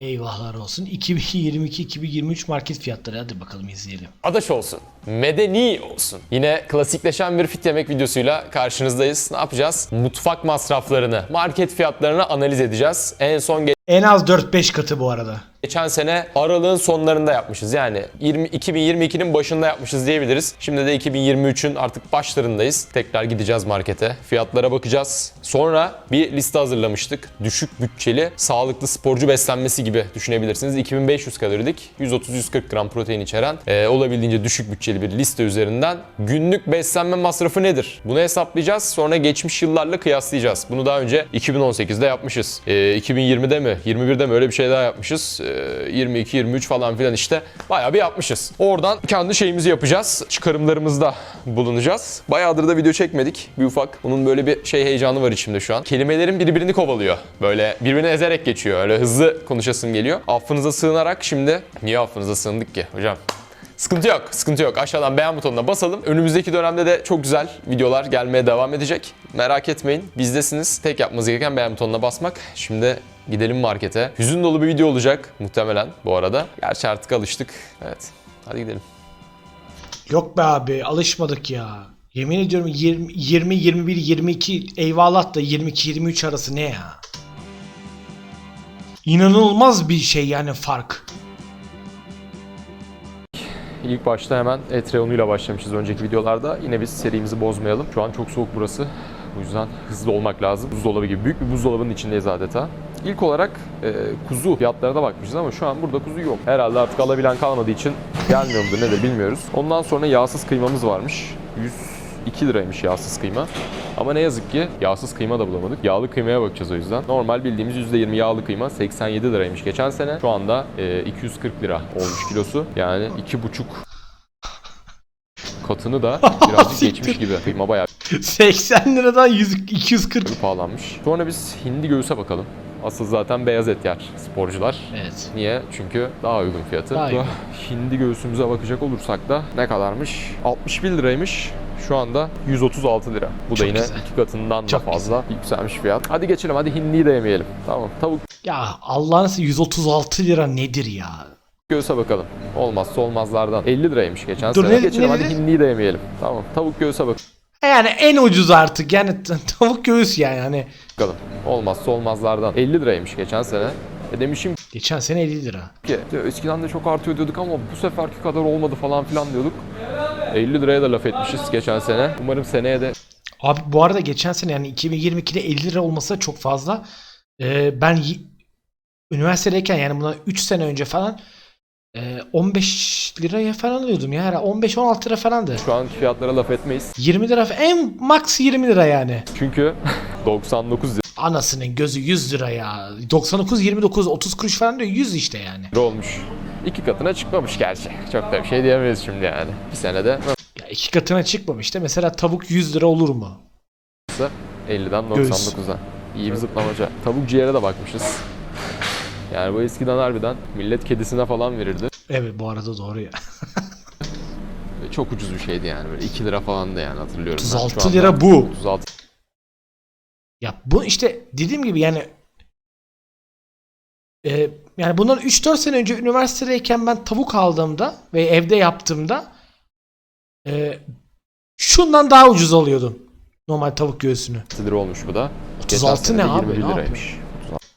Eyvahlar olsun. 2022-2023 market fiyatları. Hadi bakalım izleyelim. Adaş olsun, medeni olsun. Yine klasikleşen bir fit yemek videosuyla karşınızdayız. Ne yapacağız? Mutfak masraflarını, market fiyatlarını analiz edeceğiz. En son En az 4-5 katı bu arada. geçen sene aralığın sonlarında yapmışız. Yani 20, 2022'nin başında yapmışız diyebiliriz. Şimdi de 2023'ün artık başlarındayız. Tekrar gideceğiz markete. Fiyatlara bakacağız. Sonra bir liste hazırlamıştık. Düşük bütçeli, sağlıklı sporcu beslenmesi gibi düşünebilirsiniz. 2500 kalorilik, 130-140 gram protein içeren, e, olabildiğince düşük bütçeli bir liste üzerinden günlük beslenme masrafı nedir? Bunu hesaplayacağız. Sonra geçmiş yıllarla kıyaslayacağız. Bunu daha önce 2018'de yapmışız. E, 2020'de mi, 21'de mi öyle bir şey daha yapmışız. E, 22, 23 falan filan işte bayağı bir yapmışız. Oradan kendi şeyimizi yapacağız. Çıkarımlarımızda bulunacağız. Bayağıdır da video çekmedik. Bir ufak. Bunun böyle bir şey heyecanı var içimde şu an. Kelimelerin birbirini kovalıyor. Böyle birbirini ezerek geçiyor. Öyle hızlı konuşasım geliyor. Affınıza sığınarak şimdi... Niye affınıza sığındık ki hocam? Sıkıntı yok, sıkıntı yok. Aşağıdan beğen butonuna basalım. Önümüzdeki dönemde de çok güzel videolar gelmeye devam edecek. Merak etmeyin, bizdesiniz. Tek yapmanız gereken beğen butonuna basmak. Şimdi gidelim markete. Hüzün dolu bir video olacak muhtemelen bu arada. Gerçi artık alıştık. Evet, hadi gidelim. Yok be abi alışmadık ya. Yemin ediyorum 20, 20 21, 22 eyvallah da 22, 23 arası ne ya? İnanılmaz bir şey yani fark. İlk başta hemen et reyonuyla başlamışız önceki videolarda. Yine biz serimizi bozmayalım. Şu an çok soğuk burası. Bu yüzden hızlı olmak lazım. Buzdolabı gibi büyük bir buzdolabının içindeyiz adeta. İlk olarak e, kuzu fiyatlarına bakmışız ama şu an burada kuzu yok. Herhalde artık alabilen kalmadığı için gelmiyor mudur nedir bilmiyoruz. Ondan sonra yağsız kıymamız varmış. 102 liraymış yağsız kıyma. Ama ne yazık ki yağsız kıyma da bulamadık. Yağlı kıymaya bakacağız o yüzden. Normal bildiğimiz %20 yağlı kıyma 87 liraymış geçen sene. Şu anda e, 240 lira olmuş kilosu. Yani 2,5 katını da birazcık geçmiş gibi. Kıyma bayağı 80 liradan 100, 240. pahalanmış. Sonra biz hindi göğüse bakalım. Asıl zaten beyaz et yer sporcular. Evet. Niye? Çünkü daha uygun fiyatı. Daha uygun. Hindi göğsümüze bakacak olursak da ne kadarmış? 61 liraymış. Şu anda 136 lira. Bu da Çok yine güzel. iki katından Çok da fazla yükselmiş fiyat. Hadi geçelim hadi hindiyi de yemeyelim. Tamam. Tavuk Ya Allah'ın seversen 136 lira nedir ya? göğüse bakalım. Olmazsa olmazlardan. 50 liraymış geçen Dur, sene. ne- geçelim ne hadi hindiyi de yemeyelim. Tamam. Tavuk göğüse bak- Yani en ucuz artık yani tavuk göğüs yani hani. bakalım. Olmazsa olmazlardan. 50 liraymış geçen sene. E demişim Geçen sene 50 lira. ki eskiden de çok artıyor diyorduk ama bu seferki kadar olmadı falan filan diyorduk. 50 liraya da laf etmişiz geçen sene. Umarım seneye de Abi bu arada geçen sene yani 2022'de 50 lira olması da çok fazla. Ee, ben y- üniversitedeyken yani bundan 3 sene önce falan e, 15 liraya falan alıyordum ya. herhalde 15-16 lira falandı. şu anki fiyatlara laf etmeyiz. 20 lira en max 20 lira yani. Çünkü 99 Anasının gözü 100 lira ya. 99 29 30 kuruş falan diyor 100 işte yani. lira olmuş. İki katına çıkmamış gerçi. Çok da bir şey diyemeyiz şimdi yani. Bir senede Ya iki katına çıkmamış da mesela tavuk 100 lira olur mu? nasılsa 50'den Göğüs. 99'a. İyi bir zıplamaca. Tavuk ciğere de bakmışız. Yani bu eskiden harbiden millet kedisine falan verirdi. Evet bu arada doğru ya. Ve Çok ucuz bir şeydi yani böyle 2 lira falan da yani hatırlıyorum. ben. Şu 36 anda lira bu. 36 Ya bu işte dediğim gibi yani e, yani bundan 3-4 sene önce üniversitedeyken ben tavuk aldığımda ve evde yaptığımda e, şundan daha ucuz alıyordum. Normal tavuk göğsünü. lira olmuş bu da. Geçen 36 sene ne de abi, 21 ne liraymış.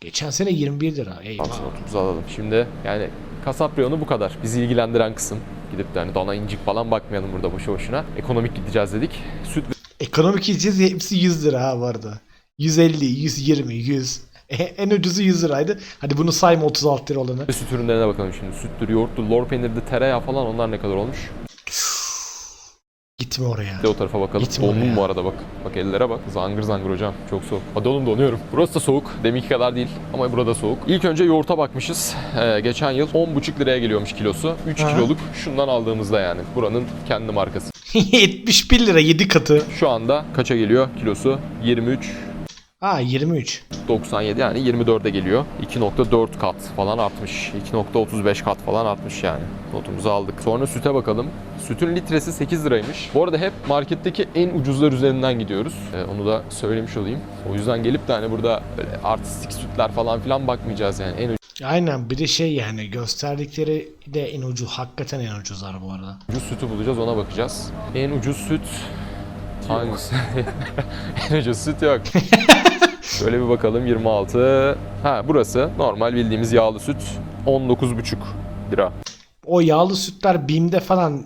Geçen sene 21 lira. Eyvah. Tamam 30 alalım. Şimdi yani kasap reyonu bu kadar. Bizi ilgilendiren kısım. Gidip de hani dana incik falan bakmayalım burada boşu boşuna. Ekonomik gideceğiz dedik. Süt Ekonomik yiyeceğiz hepsi 100 lira ha bu arada. 150, 120, 100. E, en ucuzu 100 liraydı. Hadi bunu sayma 36 lira olanı. süt ürünlerine bakalım şimdi. Süttür, yoğurttur, lor peynirdi, tereyağı falan onlar ne kadar olmuş? Gitme oraya. Bir de o tarafa bakalım. Gitme Dondum oraya. bu arada bak. Bak ellere bak. Zangır zangır hocam. Çok soğuk. Hadi oğlum donuyorum. Burası da soğuk. Deminki kadar değil ama burada soğuk. İlk önce yoğurta bakmışız. Ee, geçen yıl 10,5 liraya geliyormuş kilosu. 3 Aha. kiloluk şundan aldığımızda yani. Buranın kendi markası. 71 lira 7 katı. Şu anda kaça geliyor kilosu? 23 Ha 23. 97 yani 24'e geliyor. 2.4 kat falan artmış. 2.35 kat falan artmış yani. Notumuzu aldık. Sonra süte bakalım. Sütün litresi 8 liraymış. Bu arada hep marketteki en ucuzlar üzerinden gidiyoruz. Ee, onu da söylemiş olayım. O yüzden gelip de hani burada böyle artistik sütler falan filan bakmayacağız yani. En Aynen bir de şey yani gösterdikleri de en ucuz. Hakikaten en ucuzlar bu arada. Ucuz sütü bulacağız ona bakacağız. En ucuz süt hangisi? en ucuz süt yok. Şöyle bir bakalım 26. Ha burası normal bildiğimiz yağlı süt 19,5 lira. O yağlı sütler BİM'de falan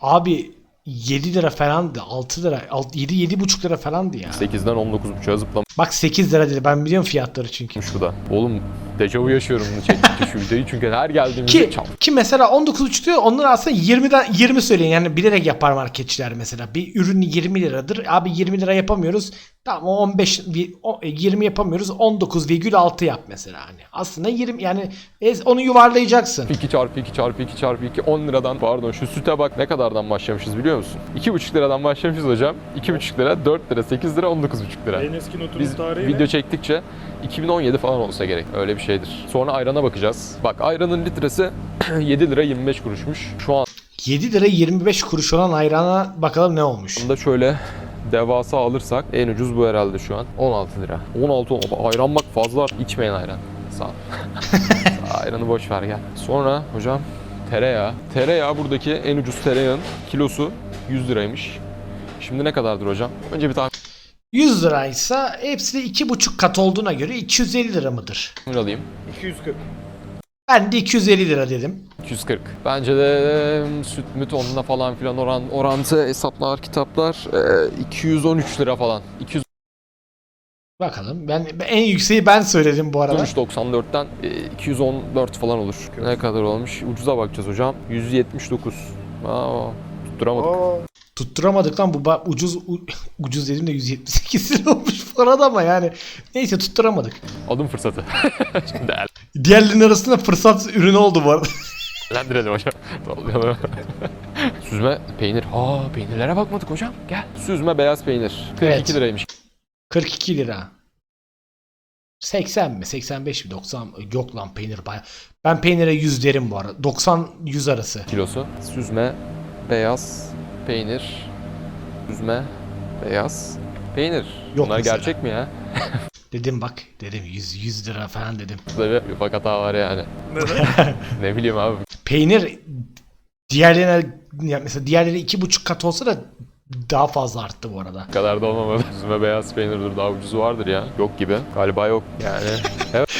abi 7 lira falandı. 6 lira. 7 7,5 lira falandı ya. 8'den 19,5'a zıplamış Bak 8 lira dedi. Ben biliyorum fiyatları çünkü. şurada. Oğlum dejavu yaşıyorum bunu çektikçe şu videoyu çünkü her geldiğimizde Ki, çal. ki mesela 19,5 diyor. Onlar aslında 20'den 20 söyleyin. Yani bilerek yapar marketçiler mesela. Bir ürün 20 liradır. Abi 20 lira yapamıyoruz. Tamam o 15 bir- o- 20 yapamıyoruz. 19,6 yap mesela hani. Aslında 20 yani ez- onu yuvarlayacaksın. 2 çarpı 2 çarpı 2 çarpı 2 10 liradan pardon şu süte bak ne kadardan başlamışız biliyor musun? 2,5 liradan başlamışız hocam. 2,5 lira 4 lira 8 lira 19,5 lira. En eski notunun Biz tarihi video ne? çektikçe 2017 falan olsa gerek. Öyle bir şeydir. Sonra ayrana bakacağız. Bak ayranın litresi 7 lira 25 kuruşmuş. Şu 7 lira 25 kuruş olan ayrana bakalım ne olmuş. anda şöyle devasa alırsak en ucuz bu herhalde şu an. 16 lira. 16 o- ayran bak fazla. İçmeyin ayran. Sağ ol. Ayranı boş ver gel. Sonra hocam tereyağı. Tereyağı buradaki en ucuz tereyağın kilosu 100 liraymış. Şimdi ne kadardır hocam? Önce bir 100 liraysa hepsi de 2,5 kat olduğuna göre 250 lira mıdır? tahmin alayım. 240. Ben de 250 lira dedim. 240. Bence de e, süt müt onunla falan filan oran orantı hesaplar kitaplar e, 213 lira falan. Bakalım. Ben en yükseği ben söyledim bu arada. 213.94'ten e, 214 falan olur. Ne kadar olmuş? Ucuza bakacağız hocam. 179. Aa, tutturamadık. Aa, Tutturamadık lan bu ucuz u- ucuz dedim de 178 lira olmuş bu arada ama yani neyse tutturamadık. Alım fırsatı. Şimdi Diğerlerinin arasında fırsat ürünü oldu bu arada. değerlendirelim hocam. Toplayalım. Süzme peynir. Aa peynirlere bakmadık hocam. Gel. Süzme beyaz peynir. 42 Evet. liraymış. 42 lira. 80 mi? 85 mi? 90 mı? Yok lan peynir baya. Ben peynire 100 derim bu arada. 90 100 arası. kilosu. Süzme beyaz peynir. Süzme beyaz peynir. Yok Bunlar mesela. gerçek mi ya? Dedim bak dedim 100 100 lira falan dedim. Burada bir ufak hata var yani. ne bileyim abi. Peynir diğerlerine mesela diğerleri iki buçuk kat olsa da daha fazla arttı bu arada. Bu kadar da olmamalı. Süzme beyaz peynirdir daha ucuzu vardır ya. Yok gibi. Galiba yok yani.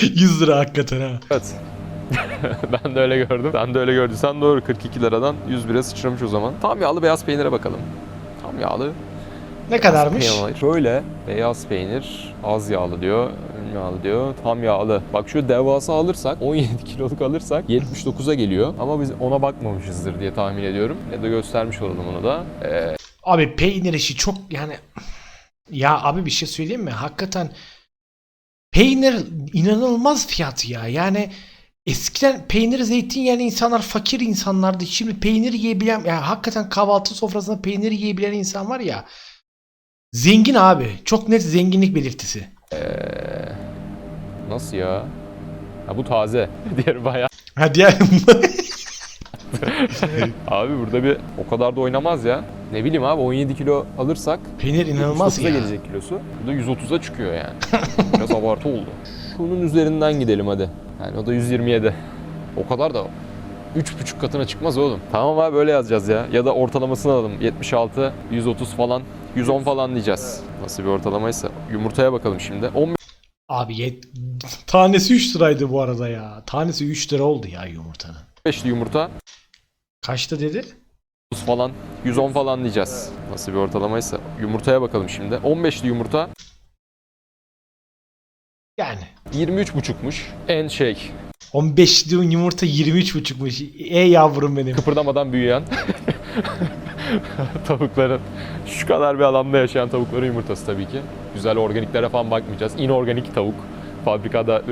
100 lira hakikaten ha. Evet. ben de öyle gördüm. Sen de öyle gördüysen doğru. 42 liradan 101'e sıçramış o zaman. Tam yağlı beyaz peynire bakalım. Tam yağlı Ne kadarmış? Şöyle beyaz peynir az yağlı diyor. Yağlı diyor. Tam yağlı. Bak şu devasa alırsak 17 kiloluk alırsak 79'a geliyor. Ama biz ona bakmamışızdır diye tahmin ediyorum. Ya da göstermiş olalım onu da. Ee, Abi peynir işi çok yani ya abi bir şey söyleyeyim mi? Hakikaten peynir inanılmaz fiyatı ya. Yani eskiden peynir zeytin yiyen insanlar fakir insanlardı. Şimdi peynir yiyebilen ya hakikaten kahvaltı sofrasında peynir yiyebilen insan var ya. Zengin abi. Çok net zenginlik belirtisi. nasıl ya? Ha bu taze. Diğeri bayağı. Ha diğer Abi burada bir o kadar da oynamaz ya. Ne bileyim abi 17 kilo alırsak peynir inanılmaz 130'a ya. gelecek kilosu. Bu da 130'a çıkıyor yani. Biraz abartı oldu. Şunun üzerinden gidelim hadi. Yani o da 127. O kadar da 3,5 katına çıkmaz oğlum. Tamam abi böyle yazacağız ya. Ya da ortalamasını alalım. 76, 130 falan, 110 falan diyeceğiz. Nasıl bir ortalamaysa. Yumurtaya bakalım şimdi. 15 Abi yet... tanesi 3 liraydı bu arada ya. Tanesi 3 lira oldu ya yumurtanın.5'li yumurta Kaçta dedi? 30 falan, 110 falan diyeceğiz. Nasıl bir ortalamaysa. Yumurtaya bakalım şimdi. 15'li yumurta Yani 23,5'muş. En şey 15 diyorsun yumurta 23,5'muş. Ey yavrum benim. kıpırdamadan büyüyen tavukların şu kadar bir alanda yaşayan tavukların yumurtası tabii ki. Güzel organiklere falan bakmayacağız. İnorganik tavuk fabrikada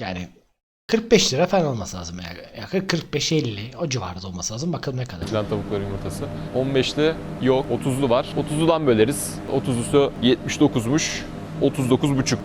Yani 45 lira falan olması lazım. Yani 45-50 o civarda olması lazım. Bakalım ne kadar. üretilen tavukların yumurtası. 15'li yok 30'lu var. 30'ludan böleriz. 30'lusu 79'muş. 39,5.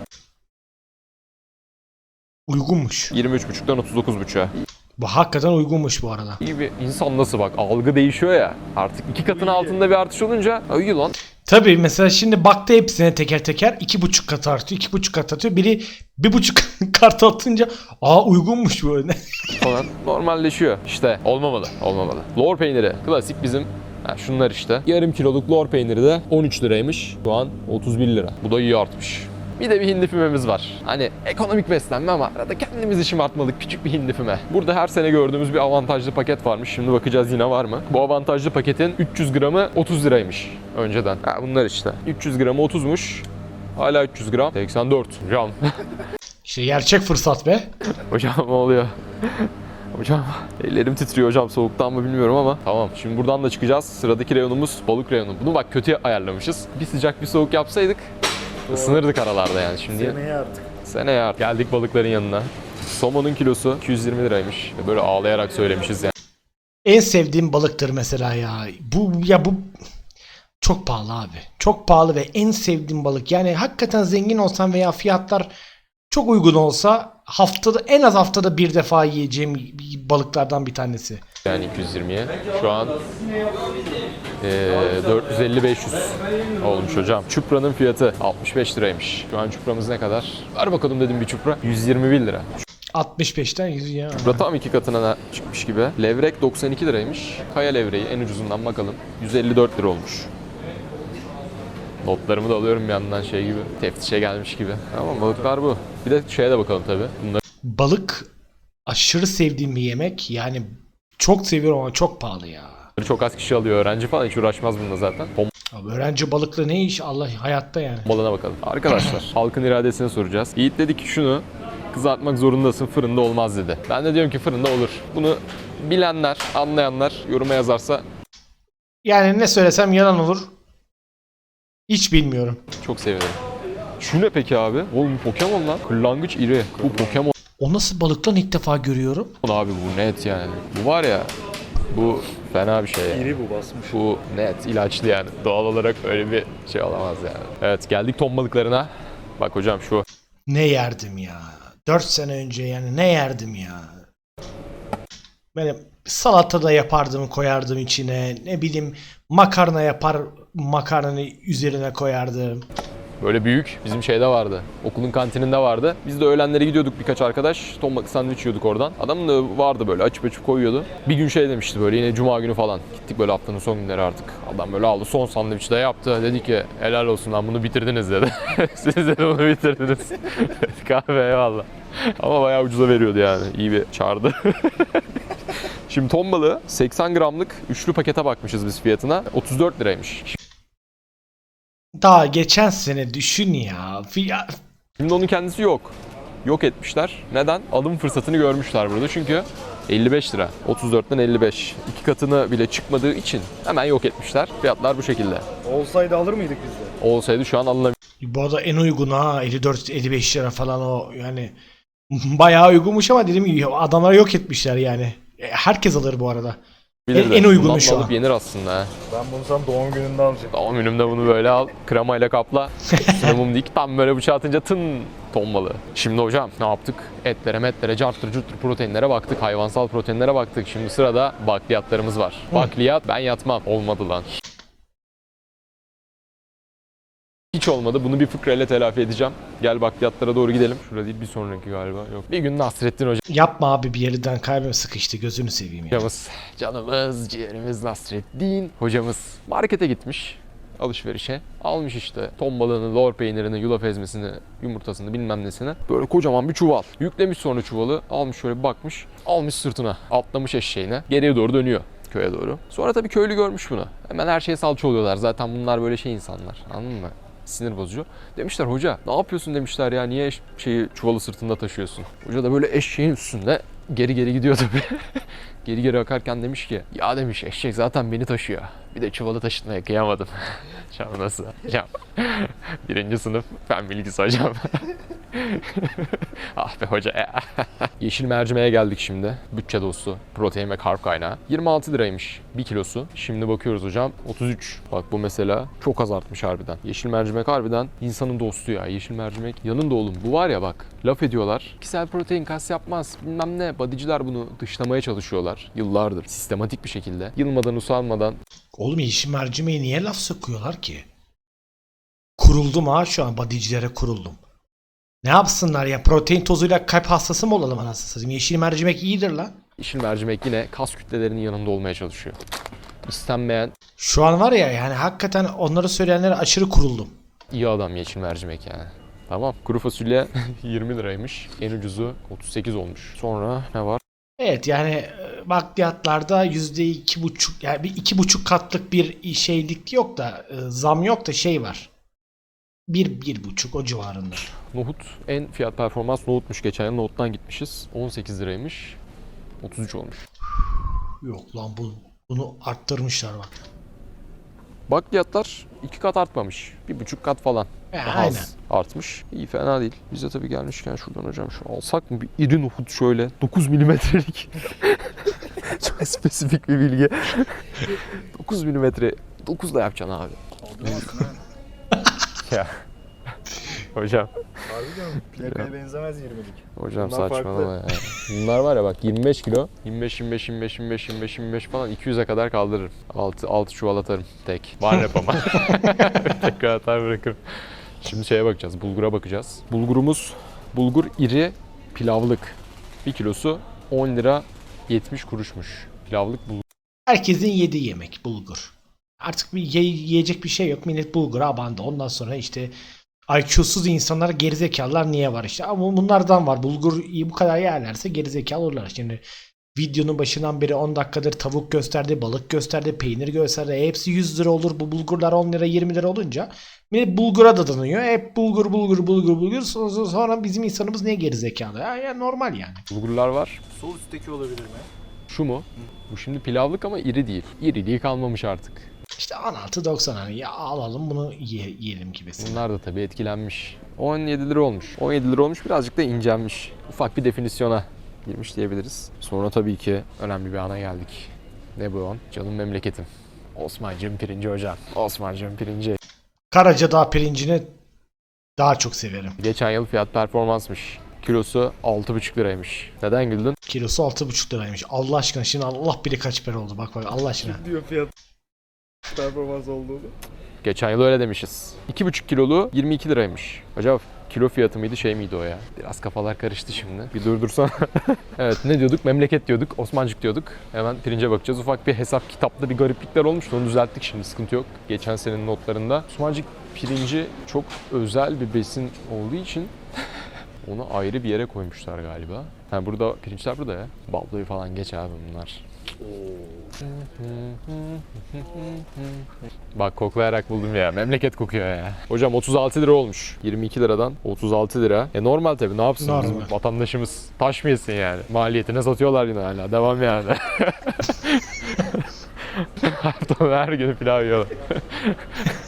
Uygunmuş. 23,5'tan 39,5'a. Bu hakikaten uygunmuş bu arada. İyi bir insan nasıl bak algı değişiyor ya. Artık iki katın altında bir artış olunca iyi lan. Tabii mesela şimdi baktı hepsine teker teker iki buçuk kat artıyor, iki buçuk kat atıyor. Biri bir buçuk kart atınca aa uygunmuş bu öyle. falan normalleşiyor. İşte olmamalı, olmamalı. Lor peyniri klasik bizim ha, şunlar işte. Yarım kiloluk lor peyniri de 13 liraymış. Şu an 31 lira. Bu da iyi artmış. Bir de bir hindi fümemiz var. Hani ekonomik beslenme ama arada kendimizi şımartmalık küçük bir hindi füme. Burada her sene gördüğümüz bir avantajlı paket varmış. Şimdi bakacağız yine var mı? Bu avantajlı paketin 300 gramı 30 liraymış önceden. Ha, bunlar işte. 300 gramı 30'muş. Hala 300 gram. 84 gram. İşte gerçek fırsat be. Hocam ne oluyor? Hocam ellerim titriyor hocam soğuktan mı bilmiyorum ama tamam şimdi buradan da çıkacağız. Sıradaki reyonumuz balık reyonu. Bunu bak kötü ayarlamışız. Bir sıcak bir soğuk yapsaydık ısınırdık aralarda yani şimdi. Seneye artık. Seneye artık. Geldik balıkların yanına. Somonun kilosu 220 liraymış. Böyle ağlayarak söylemişiz yani. En sevdiğim balıktır mesela ya. Bu ya bu çok pahalı abi. Çok pahalı ve en sevdiğim balık. Yani hakikaten zengin olsam veya fiyatlar çok uygun olsa haftada en az haftada bir defa yiyeceğim balıklardan bir tanesi. Yani 220'ye. Şu an eee 450-500 olmuş hocam. Çupra'nın fiyatı 65 liraymış. Şu an çupramız ne kadar? Ver bakalım dedim bir çupra. 121 lira. 65'ten 100 ya. Çupra tam iki katına çıkmış gibi. Levrek 92 liraymış. Kaya levreği en ucuzundan bakalım. 154 lira olmuş. Notlarımı da alıyorum bir yandan şey gibi. Teftişe gelmiş gibi. Ama balıklar bu. Bir de şeye de bakalım tabii. Bunlar Balık aşırı sevdiğim bir yemek. Yani çok seviyorum ama çok pahalı ya. çok az kişi alıyor öğrenci falan hiç uğraşmaz bununla zaten. Ton Abi öğrenci balıklı ne iş Allah hayatta yani. balığına bakalım. Arkadaşlar halkın iradesini soracağız. Yiğit dedi ki şunu kızartmak zorundasın fırında olmaz dedi. Ben de diyorum ki fırında olur. Bunu bilenler, anlayanlar yoruma yazarsa Yani ne söylesem yalan olur. Hiç bilmiyorum. çok sevinirim. Şu ne peki abi? Oğlum bu Pokemon lan. Kırlangıç iri. Bu Pokemon O nasıl balık lan ilk defa görüyorum. abi bu net yani. Bu var ya bu fena bir şey yani. İri bu basmış. Bu net ilaçlı yani. Doğal olarak öyle bir şey olamaz yani. Evet geldik ton balıklarına. Bak hocam şu Ne yerdim ya. 4 sene önce yani ne yerdim ya. Böyle salata da yapardım koyardım içine. Ne bileyim makarna yapar makarnanı üzerine koyardım. Böyle büyük bizim şeyde vardı. Okulun kantininde vardı. Biz de öğlenleri gidiyorduk birkaç arkadaş. Ton balık sandviç yiyorduk oradan. Adam da vardı böyle açıp açıp koyuyordu. Bir gün şey demişti böyle yine cuma günü falan. Gittik böyle haftanın son günleri artık. Adam böyle aldı son sandviçi de yaptı. Dedi ki helal olsun lan bunu bitirdiniz dedi. Siz de bunu bitirdiniz. Kahve eyvallah. Ama bayağı ucuza veriyordu yani. İyi bir çağırdı. Şimdi ton balığı 80 gramlık üçlü pakete bakmışız biz fiyatına. 34 liraymış. Daha geçen sene düşün ya. Şimdi onun kendisi yok. Yok etmişler. Neden? Alım fırsatını görmüşler burada. Çünkü 55 lira. 34'ten 55. İki katını bile çıkmadığı için hemen yok etmişler. Fiyatlar bu şekilde. Olsaydı alır mıydık biz de? Olsaydı şu an alınabilir. Bu arada en uygun ha 54-55 lira falan o yani bayağı uygunmuş ama dediğim gibi adamlar yok etmişler yani. E, Herkes alır bu arada. En- en uygunu şu an. yenir aslında. ha. Ben bunu sana doğum gününde alacağım. Doğum günümde bunu böyle al. Kremayla kapla. Üstüne mum dik. Tam böyle bıçağı atınca tın ton balığı. Şimdi hocam ne yaptık? Etlere metlere, carttır curttur proteinlere baktık. Hayvansal proteinlere baktık. Şimdi sırada bakliyatlarımız var. Bakliyat ben yatmam. Olmadı lan. Hiç olmadı. Bunu bir fıkrayla telafi edeceğim. Gel bakliyatlara doğru gidelim. Şurada değil bir sonraki galiba. Yok. Bir gün Nasrettin Yapma abi bir yerden kalbim sıkıştı gözünü seveyim ya. hocamız, canımız, ciğerimiz Nasrettin hocamız markete gitmiş alışverişe. Almış işte ton balığını, lor peynirini, yulaf ezmesini, yumurtasını bilmem nesini. Böyle kocaman bir çuval. Yüklemiş sonra çuvalı. Almış şöyle bir bakmış. Almış sırtına. Atlamış eşeğine. Geriye doğru dönüyor köye doğru. Sonra tabii köylü görmüş bunu. Hemen her şeye salça oluyorlar. Zaten bunlar böyle şey insanlar. Anladın mı? Sinir bozucu. Demişler hoca ne yapıyorsun demişler ya niye şeyi çuvalı sırtında taşıyorsun? Hoca da böyle eşeğin üstünde geri geri gidiyor tabii. geri geri akarken demiş ki ya demiş eşek zaten beni taşıyor. Bir de çuvalı taşıtmaya kıyamadım. Hocam nasıl? Hocam birinci sınıf fen bilgisi hocam. ah be hoca ya. Yeşil mercimeğe geldik şimdi. Bütçe dostu. Protein ve karp kaynağı. 26 liraymış bir kilosu. Şimdi bakıyoruz hocam 33. Bak bu mesela çok az artmış harbiden. Yeşil mercimek harbiden insanın dostu ya. Yeşil mercimek yanında oğlum. Bu var ya bak laf ediyorlar. Kişisel protein kas yapmaz bilmem ne. Badiciler bunu dışlamaya çalışıyorlar yıllardır. Sistematik bir şekilde. Yılmadan usanmadan Oğlum yeşil mercimeğe niye laf sokuyorlar ki? kuruldum ha şu an bodycilere kuruldum. Ne yapsınlar ya protein tozuyla kalp hastası mı olalım anasını satayım. Yeşil mercimek iyidir lan. Yeşil mercimek yine kas kütlelerinin yanında olmaya çalışıyor. İstenmeyen Şu an var ya yani hakikaten onları söyleyenlere aşırı kuruldum. iyi adam yeşil mercimek yani. Tamam. Kuru fasulye 20 liraymış. En ucuzu 38 olmuş. Sonra ne var? Evet yani e, bakliyatlarda yüzde iki buçuk yani bir iki buçuk katlık bir şeylik yok da e, zam yok da şey var. Bir, bir buçuk o civarında. Nohut en fiyat performans nohutmuş. Geçen yıl nohuttan gitmişiz. 18 liraymış. 33 olmuş. Yok lan bu bunu arttırmışlar bak. Bakliyatlar iki kat artmamış. Bir buçuk kat falan. Daha aynen. az artmış. İyi fena değil. Bize tabii gelmişken şuradan hocam şu alsak mı bir iri nohut şöyle 9 milimetrelik. Çok spesifik bir bilgi. 9 milimetre. 9 da yapacaksın abi. ya. Hocam, Harbi diyorum. Plakaya benzemez 20'lik. hocam Bunlar saçmalama ya. Bunlar var ya bak 25 kilo. 25, 25, 25, 25, 25, 25 falan 200'e kadar kaldırırım. 6, 6 çuval atarım tek. Var rap ama. Tekrar atar bırakırım. Şimdi şeye bakacağız. Bulgura bakacağız. Bulgurumuz bulgur iri pilavlık. 1 kilosu 10 lira 70 kuruşmuş. Pilavlık bulgur. Herkesin yediği yemek bulgur. Artık bir ye- yiyecek bir şey yok. Millet bulgura abandı. Ondan sonra işte IQ'suz insanlar gerizekalılar niye var işte. Ama bunlardan var. Bulgur bu kadar yerlerse gerizekalı olurlar. Şimdi videonun başından beri 10 dakikadır tavuk gösterdi, balık gösterdi, peynir gösterdi. Hepsi 100 lira olur. Bu bulgurlar 10 lira 20 lira olunca millet bulgura dadanıyor. Hep bulgur bulgur bulgur bulgur. Sonra sonra bizim insanımız niye gerizekalı? Ya, ya normal yani. Bulgurlar var. Sol üstteki olabilir mi? Şu mu? Bu şimdi pilavlık ama iri değil. İriliği kalmamış artık. İşte 16.90 hani ya alalım bunu ye- yiyelim gibisi. Bunlar da tabii etkilenmiş. 17 lira olmuş. 17 lira olmuş birazcık da incelmiş. Ufak bir definisyona girmiş diyebiliriz. Sonra tabii ki önemli bir ana geldik. Ne bu an? Canım memleketim. Osmancığım pirinci hocam. Osmancığım pirinci. Karacadağ pirincini daha çok severim. Geçen yıl fiyat performansmış. Kilosu 6,5 liraymış. Neden güldün? Kilosu 6,5 liraymış. Allah aşkına şimdi Allah biri kaç para oldu bak bak Allah aşkına. Diyor fiyat performans olduğunu. Geçen yıl öyle demişiz. 2,5 kilolu 22 liraymış. Acaba kilo fiyatı mıydı şey miydi o ya? Biraz kafalar karıştı şimdi. Bir durdursana. evet ne diyorduk? Memleket diyorduk. Osmancık diyorduk. Hemen pirince bakacağız. Ufak bir hesap kitapta bir gariplikler olmuştu. Onu düzelttik şimdi sıkıntı yok. Geçen senenin notlarında. Osmancık pirinci çok özel bir besin olduğu için onu ayrı bir yere koymuşlar galiba. Ha burada pirinçler burada ya. Baldoyu falan geç abi bunlar. Bak koklayarak buldum ya. Memleket kokuyor ya. Hocam 36 lira olmuş. 22 liradan 36 lira. E normal tabii ne yapsın bizim Normal. vatandaşımız? Taş mı yesin yani? Maliyetine satıyorlar yine hala. Devam yani. Haftanın her günü pilav yiyorlar.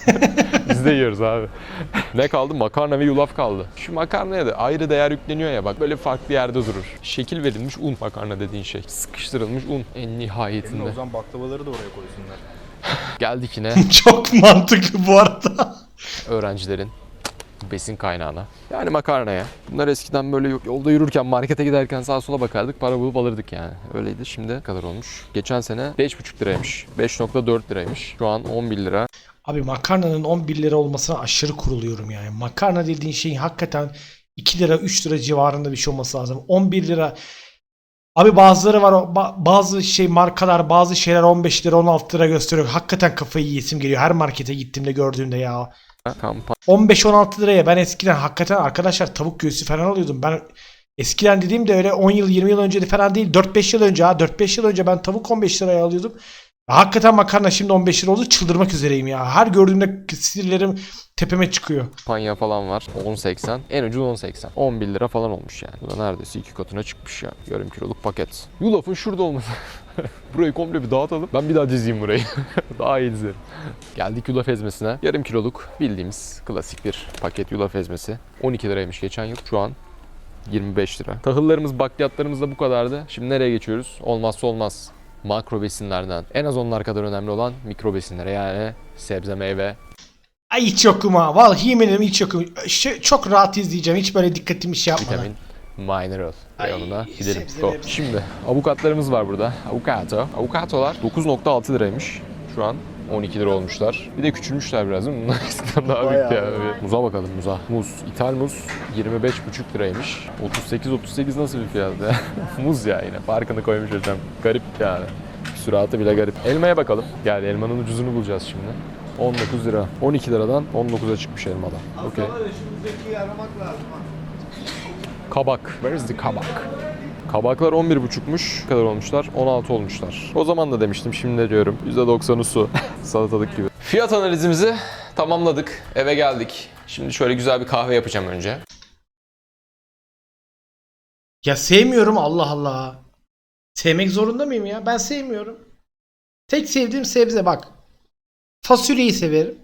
Biz de yiyoruz abi. Ne kaldı? Makarna ve yulaf kaldı. Şu makarnaya da ayrı değer yükleniyor ya bak böyle farklı yerde durur. Şekil verilmiş un makarna dediğin şey. Sıkıştırılmış un en nihayetinde. o zaman baklavaları da oraya koysunlar. Geldik yine Çok mantıklı bu arada. öğrencilerin besin kaynağına. Yani makarnaya. Bunlar eskiden böyle yolda yürürken, markete giderken sağa sola bakardık, para bulup alırdık yani. Öyleydi. Şimdi ne kadar olmuş? Geçen sene 5,5 liraymış. 5.4 liraymış. Şu an 11 lira. Abi makarnanın 11 lira olmasına aşırı kuruluyorum yani. Makarna dediğin şeyin hakikaten 2 lira 3 lira civarında bir şey olması lazım. 11 lira Abi bazıları var ba- bazı şey markalar bazı şeyler 15 lira 16 lira gösteriyor. Hakikaten kafayı yiyesim geliyor her markete gittiğimde gördüğümde ya. Kampanya 15-16 liraya ben eskiden hakikaten arkadaşlar tavuk göğsü falan alıyordum. Ben eskiden dediğim de öyle 10 yıl 20 yıl önce de falan değil 4-5 yıl önce ha 4-5 yıl önce ben tavuk 15 liraya alıyordum. Hakikaten makarna şimdi 15 lira oldu çıldırmak üzereyim ya. Her gördüğümde sinirlerim tepeme çıkıyor. falan var. 10.80. En ucuz 10.80. 11 lira falan olmuş yani. Bu da neredeyse iki katına çıkmış ya. Yarım kiloluk paket. Yulafın şurada olması. burayı komple bir dağıtalım. Ben bir daha dizeyim burayı. daha iyi dizerim. Geldik yulaf ezmesine. Yarım kiloluk bildiğimiz klasik bir paket yulaf ezmesi. 12 liraymış geçen yıl. Şu an 25 lira. Tahıllarımız, bakliyatlarımız da bu kadardı. Şimdi nereye geçiyoruz? Olmazsa olmaz. Makro besinlerden. En az onlar kadar önemli olan mikro besinlere yani sebze, meyve, Ay hiç yokum ha. Vallahi yeminim hiç yokum. Şey, çok rahat izleyeceğim. Hiç böyle dikkatimi şey yapmadan. vitamin, mineral Ay, yanına gidelim. Go. Şimdi avukatlarımız var burada. Avukato. Avukatolar 9.6 liraymış şu an. 12 lira olmuşlar. Bir de küçülmüşler biraz değil mi? Bunlar eskiden daha büyük ya. Muza bakalım muza. Muz. İthal muz 25,5 liraymış. 38-38 nasıl bir fiyat ya? muz ya yine. Farkını koymuş hocam. Garip yani. Süratı bile garip. Elmaya bakalım. Yani elmanın ucuzunu bulacağız şimdi. 19 lira. 12 liradan 19'a çıkmış elmadan. Okey. Kabak. Where is the kabak? Kabaklar 11,5'muş. Ne kadar olmuşlar? 16 olmuşlar. O zaman da demiştim şimdi de diyorum. %90'ı su. Salatalık gibi. Fiyat analizimizi tamamladık. Eve geldik. Şimdi şöyle güzel bir kahve yapacağım önce. Ya sevmiyorum Allah Allah. Sevmek zorunda mıyım ya? Ben sevmiyorum. Tek sevdiğim sebze bak. Fasulyeyi severim.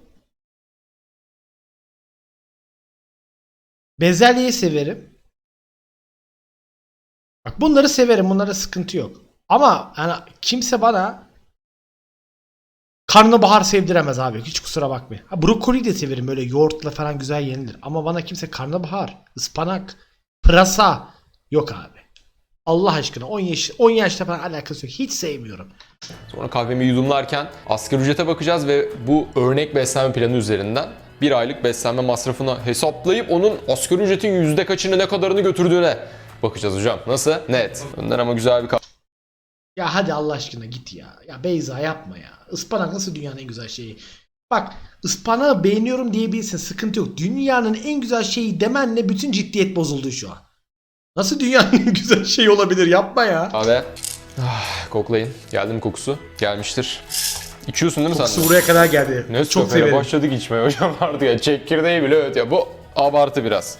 Bezelyeyi severim. Bak bunları severim. Bunlara sıkıntı yok. Ama yani kimse bana karnabahar sevdiremez abi. Hiç kusura bakmayın. Ha, brokoli de severim. Böyle yoğurtla falan güzel yenilir. Ama bana kimse karnabahar, ıspanak, pırasa yok abi. Allah aşkına 10 yaş 10 yaşta falan alakası yok. Hiç sevmiyorum. Sonra kahvemi yudumlarken asgari ücrete bakacağız ve bu örnek beslenme planı üzerinden bir aylık beslenme masrafını hesaplayıp onun asgari ücretin yüzde kaçını ne kadarını götürdüğüne bakacağız hocam. Nasıl? Net. Önden ama güzel bir kahve. Ya hadi Allah aşkına git ya. Ya Beyza yapma ya. Ispanak nasıl dünyanın en güzel şeyi? Bak ıspanağı beğeniyorum diyebilirsin sıkıntı yok. Dünyanın en güzel şeyi demenle bütün ciddiyet bozuldu şu an. Nasıl dünyanın en güzel şeyi olabilir yapma ya. Kahve. Ah, koklayın. Geldi mi kokusu? Gelmiştir. İçiyorsun değil mi sen Kokusu de? buraya kadar geldi. Ne Çok severim. başladık içmeye hocam artık ya. Çekirdeği bile öt ya. Bu abartı biraz.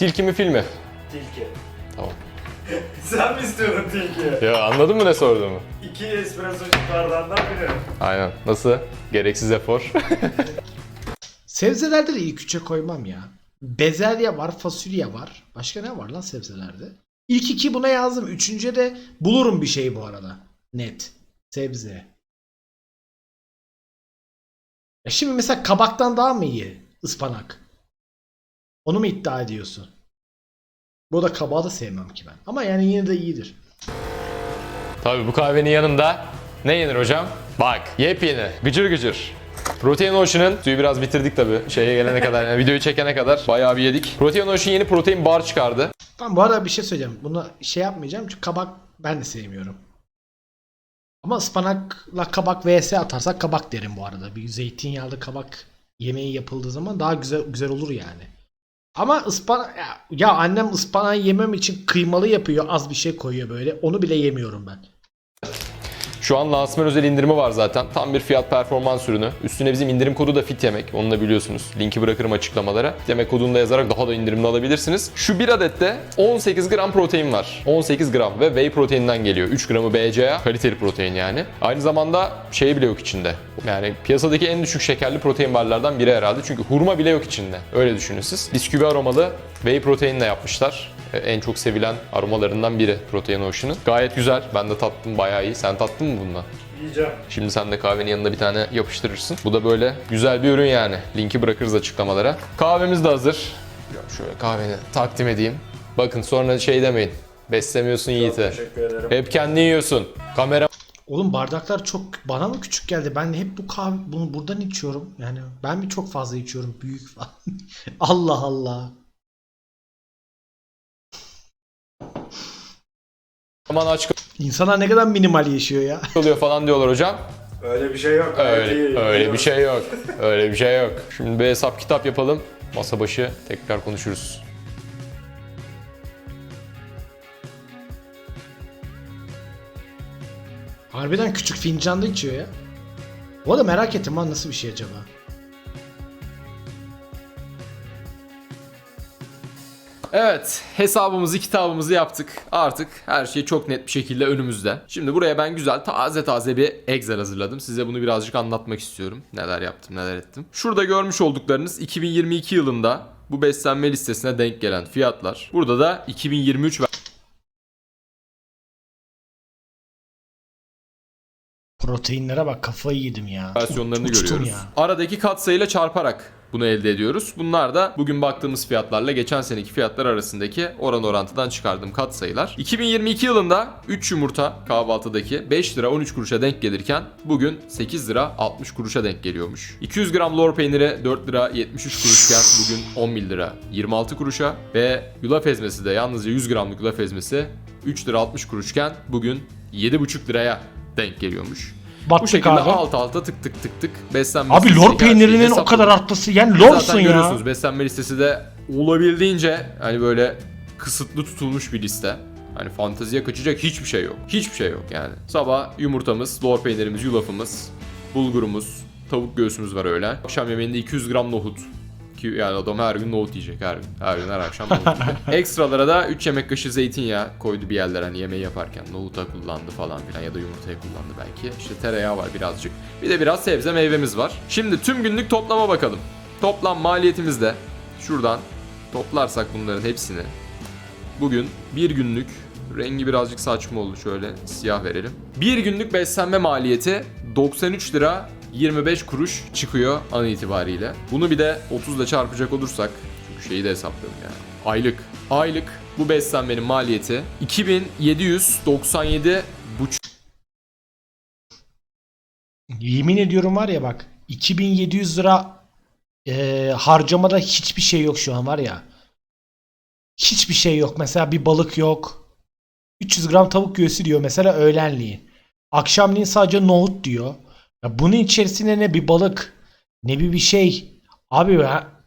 Tilki mi fil mi? Tilki. Tamam. Sen mi istiyordun tilki? Ya anladın mı ne sorduğumu? İki espresso bardağından biri. Aynen. Nasıl? Gereksiz efor. Sebzelerde de ilk üçe koymam ya. Bezelye var, fasulye var. Başka ne var lan sebzelerde? İlk iki buna yazdım. Üçüncüye de bulurum bir şey bu arada. Net. Sebze. Ya şimdi mesela kabaktan daha mı iyi ıspanak? Onu mu iddia ediyorsun? Bu da kabağı da sevmem ki ben. Ama yani yine de iyidir. Tabii bu kahvenin yanında ne yenir hocam? Bak yepyeni gıcır gıcır. Protein Ocean'ın suyu biraz bitirdik tabii şeye gelene kadar yani videoyu çekene kadar bayağı bir yedik. Protein Ocean yeni protein bar çıkardı. Tamam bu arada bir şey söyleyeceğim. Bunu şey yapmayacağım çünkü kabak ben de sevmiyorum. Ama ıspanakla kabak vs atarsak kabak derim bu arada. Bir zeytinyağlı kabak yemeği yapıldığı zaman daha güzel güzel olur yani. Ama ıspanak ya, ya annem ıspanağı yemem için kıymalı yapıyor. Az bir şey koyuyor böyle. Onu bile yemiyorum ben. Şu an lansman özel indirimi var zaten. Tam bir fiyat performans ürünü. Üstüne bizim indirim kodu da fit yemek. Onu da biliyorsunuz. Linki bırakırım açıklamalara. Fit yemek kodunu da yazarak daha da indirimli alabilirsiniz. Şu bir adette 18 gram protein var. 18 gram ve whey proteininden geliyor. 3 gramı BCA. Kaliteli protein yani. Aynı zamanda şey bile yok içinde. Yani piyasadaki en düşük şekerli protein barlardan biri herhalde. Çünkü hurma bile yok içinde. Öyle düşünün siz. Bisküvi aromalı whey proteinle yapmışlar. Ee, En çok sevilen aromalarından biri Protein Ocean'ın. Gayet güzel. Ben de tattım bayağı iyi. Sen tattın mı bundan? Yiyeceğim. Şimdi sen de kahvenin yanında bir tane yapıştırırsın. Bu da böyle güzel bir ürün yani. Linki bırakırız açıklamalara. Kahvemiz de hazır. Ya Şöyle kahveni takdim edeyim. Bakın sonra şey demeyin. Beslemiyorsun Yiğit'i. Teşekkür ederim. Hep kendin yiyorsun. Kamera Oğlum bardaklar çok bana mı küçük geldi? Ben hep bu kahve bunu buradan içiyorum. Yani ben mi çok fazla içiyorum büyük falan. Allah Allah. aman aç İnsanlar ne kadar minimal yaşıyor ya. kalıyor falan diyorlar hocam. Öyle bir şey yok. Öyle, öyle bir şey yok. Öyle bir şey yok. Şimdi bir hesap kitap yapalım. Masa başı tekrar konuşuruz. Harbiden küçük fincanda içiyor ya. Bu arada merak ettim lan nasıl bir şey acaba? Evet, hesabımızı, kitabımızı yaptık. Artık her şey çok net bir şekilde önümüzde. Şimdi buraya ben güzel, taze taze bir Excel hazırladım. Size bunu birazcık anlatmak istiyorum. Neler yaptım, neler ettim. Şurada görmüş olduklarınız 2022 yılında bu beslenme listesine denk gelen fiyatlar. Burada da 2023 Proteinlere bak kafayı yedim ya. versiyonlarını Uçtum görüyoruz. ya. Aradaki katsayıyla çarparak bunu elde ediyoruz. Bunlar da bugün baktığımız fiyatlarla geçen seneki fiyatlar arasındaki oran orantıdan çıkardığım katsayılar. 2022 yılında 3 yumurta kahvaltıdaki 5 lira 13 kuruşa denk gelirken bugün 8 lira 60 kuruşa denk geliyormuş. 200 gram lor peyniri 4 lira 73 kuruşken bugün 11 lira 26 kuruşa ve yulaf ezmesi de yalnızca 100 gramlık yulaf ezmesi 3 lira 60 kuruşken bugün 7,5 liraya denk geliyormuş. Bu Battık şekilde abi. alt alta tık tık tık tık beslenme Abi lor peynirinin o kadar artması yani lorsun ya. görüyorsunuz beslenme listesi de olabildiğince hani böyle kısıtlı tutulmuş bir liste. Hani fanteziye kaçacak hiçbir şey yok. Hiçbir şey yok yani. Sabah yumurtamız, lor peynirimiz, yulafımız, bulgurumuz, tavuk göğsümüz var öyle. Akşam yemeğinde 200 gram nohut. Ki yani adam her gün nohut yiyecek her gün. Her gün her akşam nohut yiyecek. Ekstralara da 3 yemek kaşığı zeytinyağı koydu bir yerler hani yemeği yaparken. Nohuta kullandı falan filan ya da yumurtaya kullandı belki. İşte tereyağı var birazcık. Bir de biraz sebze meyvemiz var. Şimdi tüm günlük toplama bakalım. Toplam maliyetimiz de şuradan toplarsak bunların hepsini bugün bir günlük rengi birazcık saçma oldu şöyle siyah verelim. Bir günlük beslenme maliyeti 93 lira 25 kuruş çıkıyor an itibariyle. Bunu bir de 30 ile çarpacak olursak çünkü şeyi de hesaplıyorum yani. Aylık. Aylık bu beslenmenin maliyeti 2797 buçuk Yemin ediyorum var ya bak 2700 lira eee, harcamada hiçbir şey yok şu an var ya. Hiçbir şey yok. Mesela bir balık yok. 300 gram tavuk göğsü diyor mesela öğlenliğin. Akşamleyin sadece nohut diyor. Ya bunun içerisinde ne bir balık ne bir bir şey. Abi ya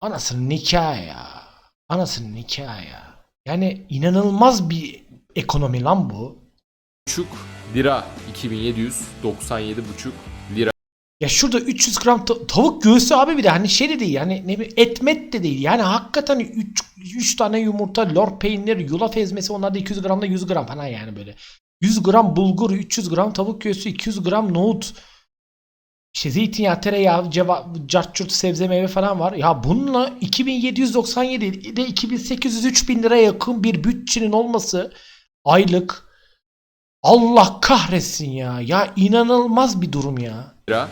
Anasının nikahı ya. Anasının nikahı ya. Yani inanılmaz bir ekonomi lan bu. lira 2797 buçuk Ya şurada 300 gram ta- tavuk göğsü abi bir de hani şey de değil yani ne bileyim et met de değil. Yani hakikaten 3 3 tane yumurta, lor peynir, yulaf ezmesi onlar da 200 gramda 100 gram falan yani böyle. 100 gram bulgur, 300 gram tavuk göğsü, 200 gram nohut. İşte zeytinyağı, tereyağı, ceva, cart curt sebze meyve falan var. Ya bununla 2797 ile 2800-3000 liraya yakın bir bütçenin olması aylık Allah kahretsin ya. Ya inanılmaz bir durum ya. lira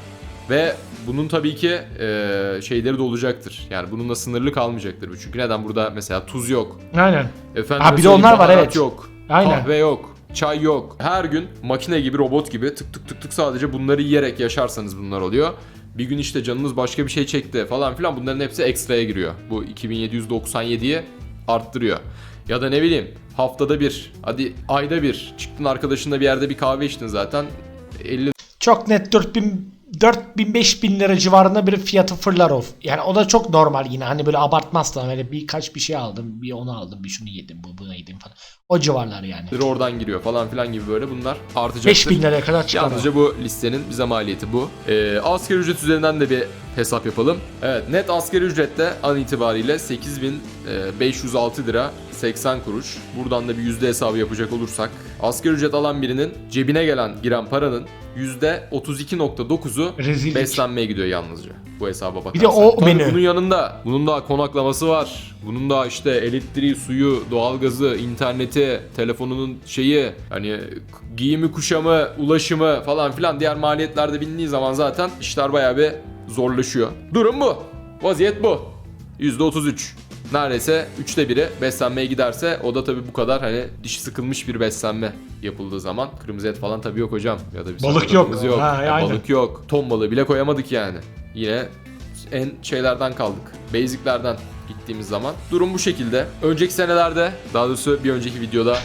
ve bunun tabii ki e, şeyleri de olacaktır. Yani bununla sınırlı kalmayacaktır. bu. Çünkü neden burada mesela tuz yok. Aynen. Efendim Ha, bir de onlar var, evet. yok. Aynen. Kahve yok. Çay yok. Her gün makine gibi robot gibi tık tık tık tık sadece bunları yiyerek yaşarsanız bunlar oluyor. Bir gün işte canınız başka bir şey çekti falan filan bunların hepsi ekstraya giriyor. Bu 2797'yi arttırıyor. Ya da ne bileyim haftada bir hadi ayda bir çıktın arkadaşınla bir yerde bir kahve içtin zaten 50 Çok net 4000 4000 5000 lira civarında bir fiyatı fırlar of. Yani o da çok normal yine. Hani böyle abartmazsan böyle birkaç bir şey aldım, bir onu aldım, bir şunu yedim, bu bunu yedim falan. O civarlar yani. lira oradan giriyor falan filan gibi böyle bunlar artacaktır. 5000 liraya kadar çıkar. Yalnızca bu listenin bize maliyeti bu. Ee, asgari ücret üzerinden de bir hesap yapalım. Evet net asgari ücrette an itibariyle 8506 lira 80 kuruş. Buradan da bir yüzde hesabı yapacak olursak asgari ücret alan birinin cebine gelen giren paranın %32.9'u Rezillik. beslenmeye gidiyor yalnızca. Bu hesaba bakarsak. Bir de o Tabii menü. Bunun yanında bunun daha konaklaması var. Bunun da işte elektriği, suyu, doğalgazı, interneti, telefonunun şeyi, hani giyimi, kuşamı, ulaşımı falan filan diğer maliyetler de bindiği zaman zaten işler bayağı bir zorlaşıyor. Durum bu. Vaziyet bu. %33. Neredeyse üçte biri beslenmeye giderse o da tabii bu kadar hani dişi sıkılmış bir beslenme yapıldığı zaman. Kırmızı et falan tabii yok hocam. Ya da bir Balık yok. yok. Ha, Ya aynen. balık yok. Ton balığı bile koyamadık yani. Yine en şeylerden kaldık. Basic'lerden gittiğimiz zaman. Durum bu şekilde. Önceki senelerde daha doğrusu bir önceki videoda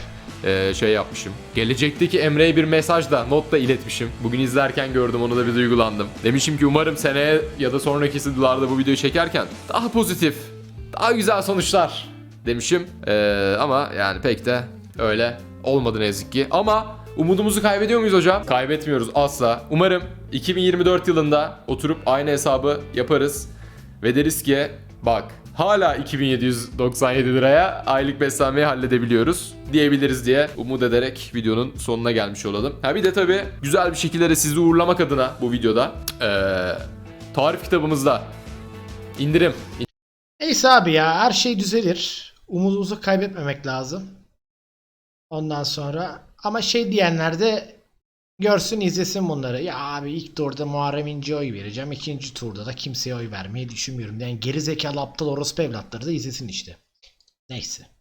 eee, şey yapmışım. Gelecekteki Emre'ye bir mesaj da not da iletmişim. Bugün izlerken gördüm onu da bir duygulandım. Demişim ki umarım seneye ya da sonraki yıllarda bu videoyu çekerken daha pozitif, daha güzel sonuçlar demişim. Eee, ama yani pek de öyle olmadı ne yazık ki. Ama umudumuzu kaybediyor muyuz hocam? Kaybetmiyoruz asla. Umarım 2024 yılında oturup aynı hesabı yaparız. Ve deriz ki bak hala 2797 liraya aylık beslenmeyi halledebiliyoruz diyebiliriz diye umut ederek videonun sonuna gelmiş olalım. Ha bir de tabii güzel bir şekilde de sizi uğurlamak adına bu videoda eee, tarif kitabımızda indirim Neyse abi ya her şey düzelir. Umudumuzu kaybetmemek lazım. Ondan sonra ama şey diyenler de Görsün izlesin bunları. Ya abi ilk turda Muharrem İnce'ye oy vereceğim. ikinci turda da kimseye oy vermeyi düşünmüyorum. Yani geri zekalı aptal orospu evlatları da izlesin işte. Neyse.